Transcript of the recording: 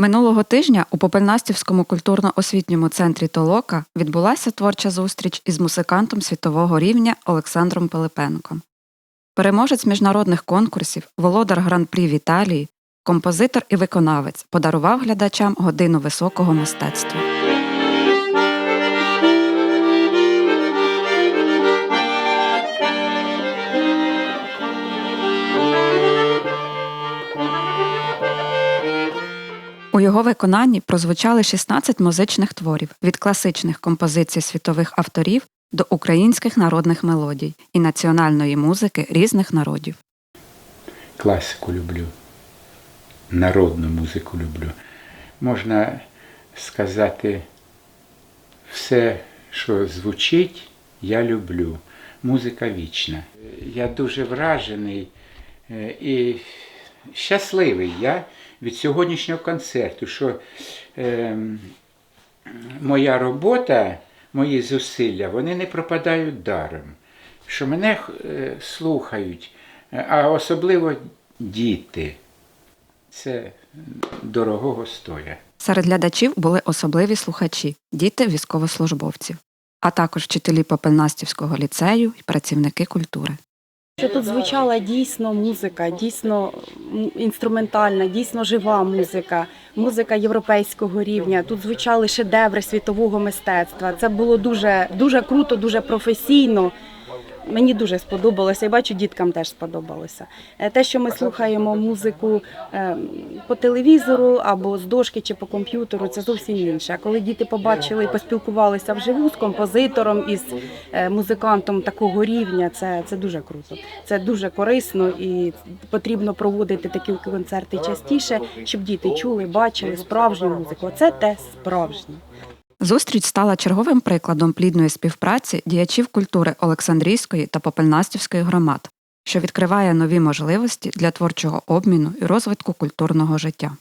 Минулого тижня у Попельнастівському культурно-освітньому центрі Толока відбулася творча зустріч із музикантом світового рівня Олександром Пилипенком. Переможець міжнародних конкурсів, володар гран-прі в Італії, композитор і виконавець подарував глядачам годину високого мистецтва. У його виконанні прозвучали 16 музичних творів від класичних композицій світових авторів до українських народних мелодій і національної музики різних народів. класику люблю, народну музику люблю. Можна сказати, все, що звучить, я люблю. Музика вічна. Я дуже вражений е, і щасливий я від сьогоднішнього концерту, що е, моя робота, мої зусилля, вони не пропадають даром. Що мене е, слухають, а особливо діти. Це дорогого стоя. Серед глядачів були особливі слухачі, діти військовослужбовців, а також вчителі Попельнастівського ліцею і працівники культури. Що тут звучала дійсно музика, дійсно інструментальна, дійсно жива музика, музика європейського рівня. Тут звучали шедеври світового мистецтва. Це було дуже, дуже круто, дуже професійно. Мені дуже сподобалося, і бачу, діткам теж сподобалося. Е, Те, що ми слухаємо музику е, по телевізору або з дошки чи по комп'ютеру, це зовсім інше. Коли діти побачили і поспілкувалися вживу з композитором із е, музикантом такого рівня, це, це дуже круто. Це дуже корисно і потрібно проводити такі концерти частіше, щоб діти чули, бачили справжню музику. Це те справжнє. Зустріч стала черговим прикладом плідної співпраці діячів культури Олександрійської та Попельнастівської громад, що відкриває нові можливості для творчого обміну і розвитку культурного життя.